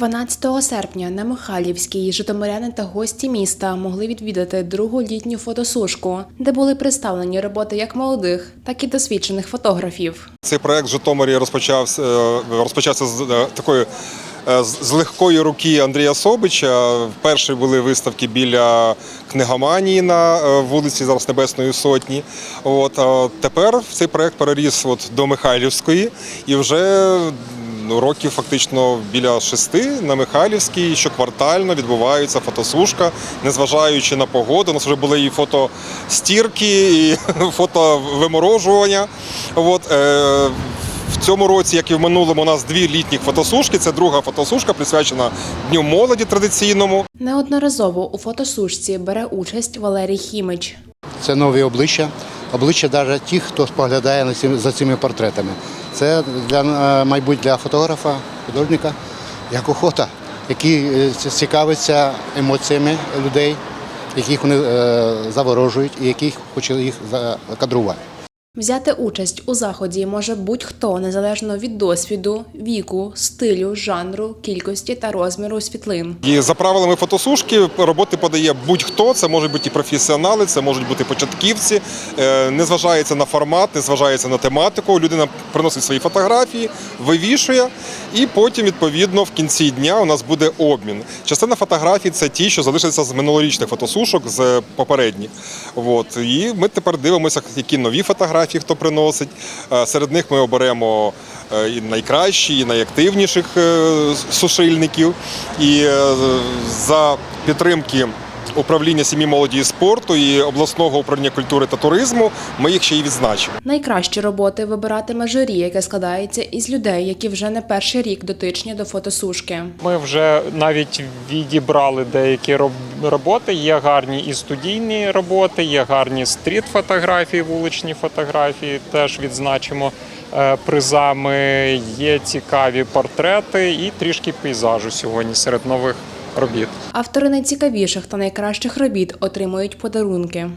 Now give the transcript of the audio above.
12 серпня на Михайлівській житомиряни та гості міста могли відвідати другу літню фотосушку, де були представлені роботи як молодих, так і досвідчених фотографів. Цей проект в Житомирі розпочався, е, розпочався з е, такої е, з легкої руки Андрія Собича. Перші були виставки біля книгоманії на вулиці зараз Небесної Сотні. От тепер цей проект переріс от до Михайлівської і вже років фактично біля шести на Михайлівській щоквартально відбувається фотосушка, незважаючи на погоду. У нас вже були і фотостірки, і фотовиморожування. От, е, в цьому році, як і в минулому, у нас дві літніх фотосушки. Це друга фотосушка, присвячена Дню молоді традиційному. Неодноразово у фотосушці бере участь Валерій Хімич. Це нові обличчя, обличчя навіть тих, хто споглядає за цими портретами. Це для майбутнього для фотографа, художника, як охота, який е, цікавиться емоціями людей, яких вони е, заворожують і яких хоче їх закадрувати. Взяти участь у заході може будь-хто незалежно від досвіду, віку, стилю, жанру, кількості та розміру світлин. І за правилами фотосушки роботи подає будь-хто. Це можуть бути і професіонали, це можуть бути початківці. Е, Не зважається на формат, не зважається на тематику. Людина приносить свої фотографії, вивішує, і потім, відповідно, в кінці дня у нас буде обмін. Частина фотографій це ті, що залишаться з минулорічних фотосушок, з попередніх. От. І ми тепер дивимося, які нові фотографії хто приносить. Е, Серед них ми оберемо е, і найкращі, і найактивніших е, сушильників. І за підтримки управління сім'ї молоді і спорту і обласного управління культури та туризму ми їх ще й відзначимо. Найкращі роботи вибиратиме журі, яке складається із людей, які вже не перший рік дотичні до фотосушки. Ми вже навіть відібрали деякі роб- роботи. Є гарні і студійні роботи, є гарні стріт-фотографії, вуличні фотографії. Теж відзначимо е, призами. Є цікаві портрети і трішки пейзажу сьогодні серед нових робіт. Автори найцікавіших та найкращих робіт отримують подарунки.